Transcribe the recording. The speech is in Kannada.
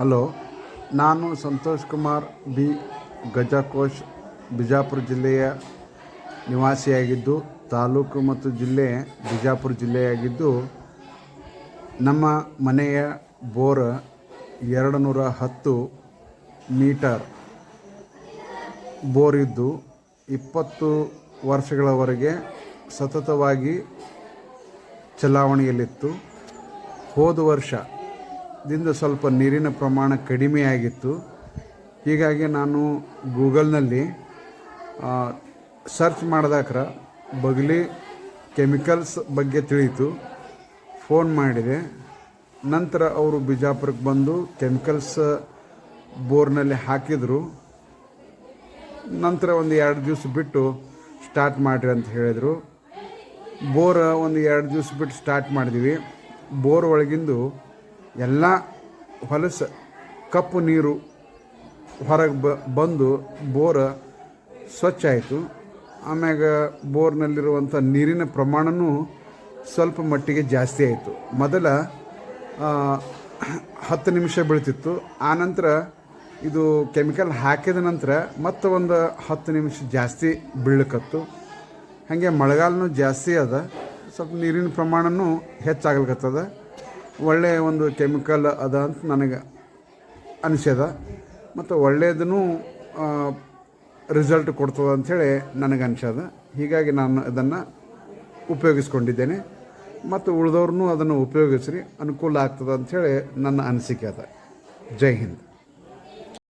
ಹಲೋ, ನಾನು ಸಂತೋಷ್ ಕುಮಾರ್ ಬಿ. ಗಜಕೋಶ್, ಬಿಜಾಪುರ ಜಿಲ್ಲೆಯ ನಿವಾಸಿಯಾಗಿದ್ದು, ತಾಲೂಕು ಮತ್ತು ಜಿಲ್ಲೆ ಬಿಜಾಪುರ ಜಿಲ್ಲೆಯಾಗಿದ್ದು, ನಮ್ಮ ಮನೆಯ ಬೋರ್ ಎರಡು ನೂರ ಹತ್ತು ಮೀಟರ್ ಬೋರ್ ಇದ್ದು, ಇಪ್ಪತ್ತು ವರ್ಷಗಳವರೆಗೆ ಸತತವಾಗಿ ಚಲಾವಣೆಯಲ್ಲಿತ್ತು. ಹೋದ ವರ್ಷದಿಂದ ಸ್ವಲ್ಪ ನೀರಿನ ಪ್ರಮಾಣ ಕಡಿಮೆಯಾಗಿತ್ತು ಹೀಗಾಗಿ ನಾನು ಗೂಗಲ್ನಲ್ಲಿ ಸರ್ಚ್ ಮಾಡಿದಾಕ್ರ ಬಗಲಿ ಕೆಮಿಕಲ್ಸ್ ಬಗ್ಗೆ ತಿಳಿಯಿತು. ಫೋನ್ ಮಾಡಿದೆ. ನಂತರ ಅವರು ಬಿಜಾಪುರಕ್ಕೆ ಬಂದು ಕೆಮಿಕಲ್ಸ್ ಬೋರ್ನಲ್ಲಿ ಹಾಕಿದರು. ನಂತರ ಒಂದು ಎರಡು ದಿವಸ ಬಿಟ್ಟು ಸ್ಟಾರ್ಟ್ ಮಾಡಿರಿ ಅಂತ ಹೇಳಿದರು. ಬೋರ್ ಒಂದು ಎರಡು ದಿವಸ ಬಿಟ್ಟು ಸ್ಟಾರ್ಟ್ ಮಾಡಿದ್ವಿ. ಬೋರ್ ಒಳಗಿಂದು ಎಲ್ಲ ಹೊಲಸು ಕಪ್ಪು ನೀರು ಹೊರಗೆ ಬ, ಬಂದು ಬೋರ್ ಸ್ವಚ್ಛ ಆಯಿತು. ಆಮ್ಯಾಗ ಬೋರ್ನಲ್ಲಿರುವಂಥ ನೀರಿನ ಪ್ರಮಾಣವೂ ಸ್ವಲ್ಪ ಮಟ್ಟಿಗೆ ಜಾಸ್ತಿ ಆಯಿತು. ಮೊದಲ ಹತ್ತು ನಿಮಿಷ ಬೀಳ್ತಿತ್ತು. ಆನಂತರ ಇದು ಕೆಮಿಕಲ್ ಹಾಕಿದ ನಂತರ ಮತ್ತೆ ಒಂದು ಹತ್ತು ನಿಮಿಷ ಜಾಸ್ತಿ ಬೀಳಕತ್ತು. ಹಾಗೆ ಮಳೆಗಾಲನೂ ಜಾಸ್ತಿ ಅದ. ಸ್ವಲ್ಪ ನೀರಿನ ಪ್ರಮಾಣವೂ ಹೆಚ್ಚಾಗ್ಲಿಕತ್ತದ. ಒಳ್ಳೆಯ ಒಂದು ಕೆಮಿಕಲ್ ಅದ ಅಂತ ನನಗೆ ಅನಿಸ್ಯದ ಮತ್ತು ಒಳ್ಳೆಯದನ್ನು ರಿಸಲ್ಟ್ ಕೊಡ್ತದೆ ಅಂಥೇಳಿ ನನಗೆ ಅನಿಸ್ಯದ ಹೀಗಾಗಿ ನಾನು ಅದನ್ನು ಉಪಯೋಗಿಸ್ಕೊಂಡಿದ್ದೇನೆ. ಮತ್ತು ಉಳಿದವ್ರನ್ನೂ ಅದನ್ನು ಉಪಯೋಗಿಸ್ರಿ. ಅನುಕೂಲ ಆಗ್ತದೆ ಅಂಥೇಳಿ ನನ್ನ ಅನಿಸಿಕೆ ಅದ. ಜೈ ಹಿಂದ್.